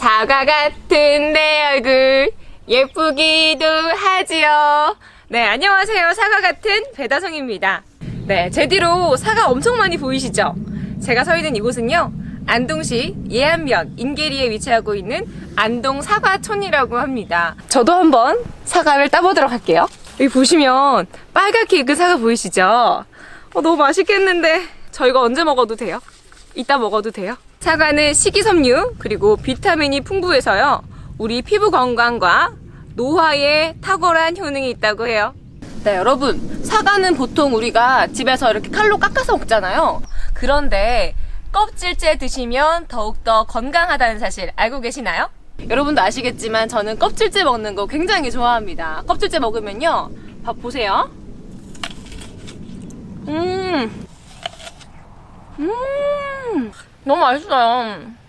사과 같은 내 얼굴 예쁘기도 하지요. 네, 안녕하세요. 사과 같은 배다성입니다. 네, 제 뒤로 사과 엄청 많이 보이시죠? 제가 서 있는 이곳은요. 안동시 예안면 인계리에 위치하고 있는 안동 사과촌이라고 합니다. 저도 한번 사과를 따보도록 할게요. 여기 보시면 빨갛게 익은 사과 보이시죠? 어, 너무 맛있겠는데 저 이거 언제 먹어도 돼요? 이따 먹어도 돼요? 사과는 식이섬유 그리고 비타민이 풍부해서요. 우리 피부 건강과 노화에 탁월한 효능이 있다고 해요. 네, 여러분. 사과는 보통 우리가 집에서 이렇게 칼로 깎아서 먹잖아요. 그런데 껍질째 드시면 더욱더 건강하다는 사실 알고 계시나요? 여러분도 아시겠지만 저는 껍질째 먹는 거 굉장히 좋아합니다. 껍질째 먹으면요. 밥 보세요. 음. 음. 너무 맛있어요.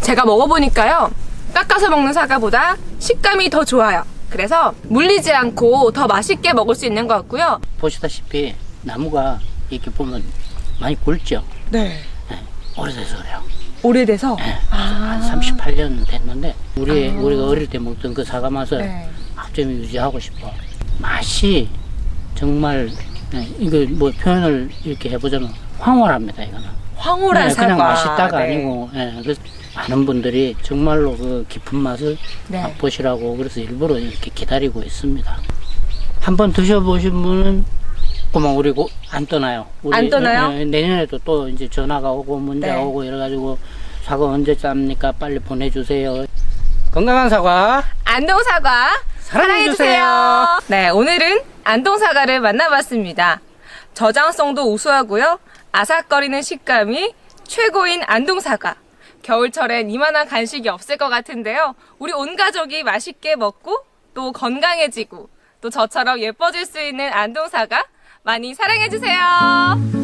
제가 먹어보니까요. 깎아서 먹는 사과보다 식감이 더 좋아요. 그래서 물리지 않고 더 맛있게 먹을 수 있는 것 같고요. 보시다시피 나무가 이렇게 보면 많이 굵죠. 네. 예, 오래돼서 그래요. 오래돼서. 예, 한 38년 됐는데 우리 아. 우리가 어릴 때 먹던 그 사과 맛을 네. 좀 유지하고 싶어. 맛이 정말 예, 이거 뭐 표현을 이렇게 해보자면 황홀합니다 이거는. 황홀한 네, 사과. 그냥 맛있다가 네. 아니고 예, 그래서 많은 분들이 정말로 그 깊은 맛을 네. 맛보시라고 그래서 일부러 이렇게 기다리고 있습니다. 한번 드셔보신 분은 그만 우리 고- 안 떠나요. 우리 안 떠나요? 예, 내년에도 또 이제 전화가 오고 문자 네. 오고 이래가지고 사과 언제 짭니까? 빨리 보내주세요. 건강한 사과 안동 사과. 사랑해주세요. 네, 오늘은 안동 사과를 만나봤습니다. 저장성도 우수하고요. 아삭거리는 식감이 최고인 안동 사과. 겨울철엔 이만한 간식이 없을 것 같은데요. 우리 온 가족이 맛있게 먹고 또 건강해지고 또 저처럼 예뻐질 수 있는 안동 사과 많이 사랑해주세요.